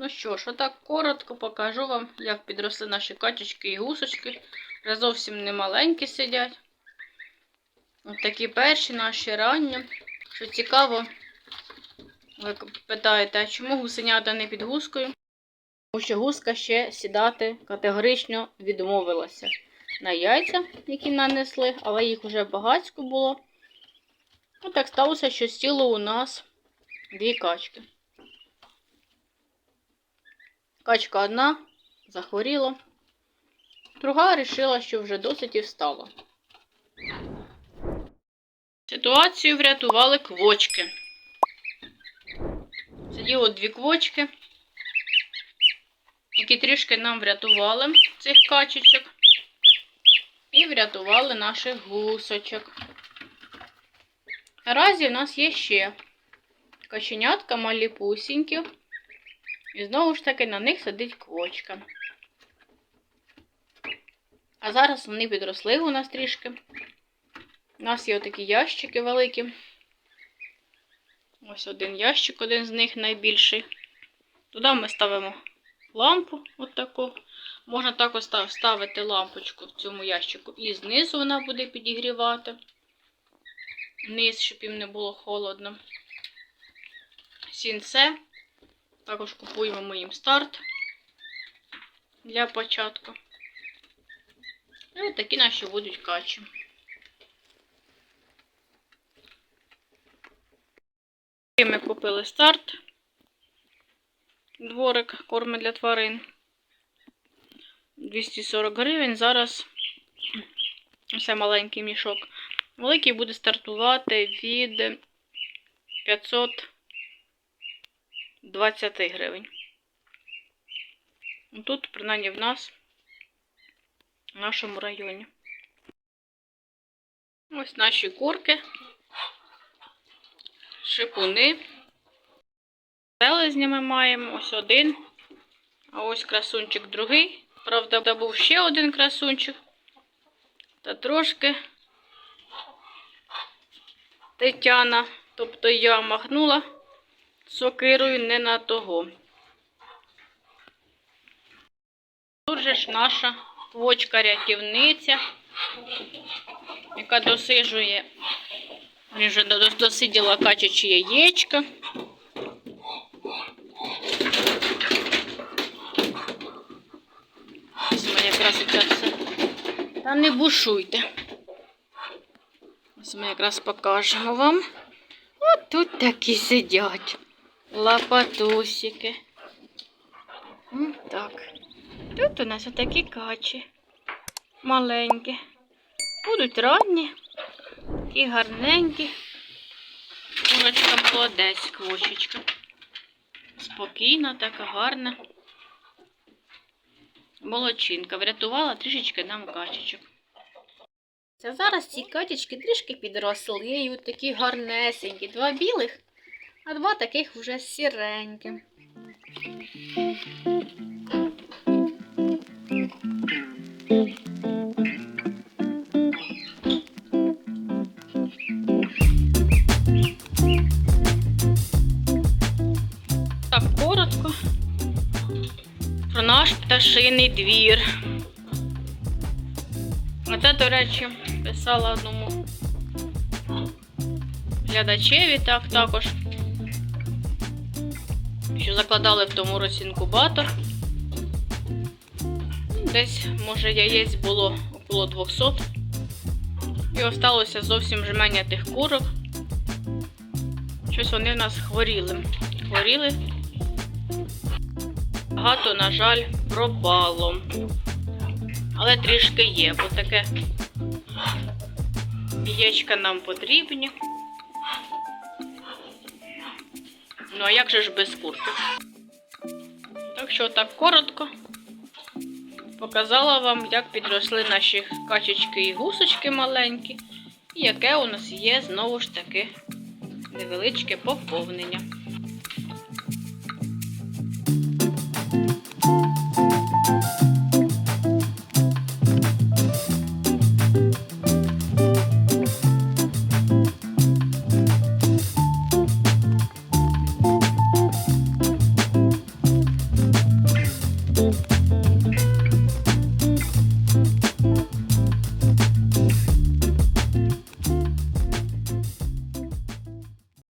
Ну що ж, отак коротко покажу вам, як підросли наші качечки і гусочки. Вже зовсім не маленькі сидять. Ось такі перші наші ранні. Що цікаво, ви питаєте, а чому гусенята не під гускою? Тому що гуска ще сідати категорично відмовилася на яйця, які нанесли, але їх вже багатько було. Ну, так сталося, що сіло у нас дві качки. Качка одна захворіла, друга вирішила, що вже досить і встала. Ситуацію врятували квочки. Сиділо дві квочки, які трішки нам врятували цих качечок. І врятували наших гусочок. Наразі в нас є ще каченятка малі пусінькі. І знову ж таки на них сидить квочка. А зараз вони підросли у нас трішки. У нас є отакі ящики великі. Ось один ящик, один з них найбільший. Туди ми ставимо лампу от таку. Можна також ставити лампочку в цьому ящику. І знизу вона буде підігрівати. Низ, щоб їм не було холодно. Сінце. Також купуємо ми їм старт для початку. І от такі наші будуть качі. Ми купили старт. Дворик корми для тварин. 240 гривень. Зараз це маленький мішок. Великий буде стартувати від 520 гривень. Тут, принаймні, в нас, в нашому районі. Ось наші курки, шипуни. Селезня ми маємо ось один. А ось красунчик другий. Правда, був ще один красунчик. Та трошки Тетяна, тобто я махнула сокирою не на того. Тут же ж наша квочка-рятівниця, яка досижує, вже досиділа качачі яєчка. Ось красота все. Та не бушуйте. Ось ми якраз покажемо вам. От такі сидять. Лапатусики. Так. Тут у нас отакі качі. Маленькі. Будуть ранні. Такі гарненькі. Курочка молодець, квочечка. Спокійна, така гарна. Молодчинка. Врятувала трішечки нам качечок. Це зараз ці качечки трішки підросли, і от такі гарнесенькі. Два білих, а два таких вже сіренькі. Так, коротко про наш пташиний двір. Оце, до речі, писала одному глядачеві так також, що закладали в тому році інкубатор. Десь, може, яєць було около 200. І осталося зовсім жменя тих курок. Щось вони в нас хворіли. Хворіли. Багато, на жаль, пропало. Але трішки є, бо таке яєчка нам потрібні. Ну, а як же ж без курки? Так що так коротко показала вам, як підросли наші качечки і гусочки маленькі, і яке у нас є знову ж таки невеличке поповнення.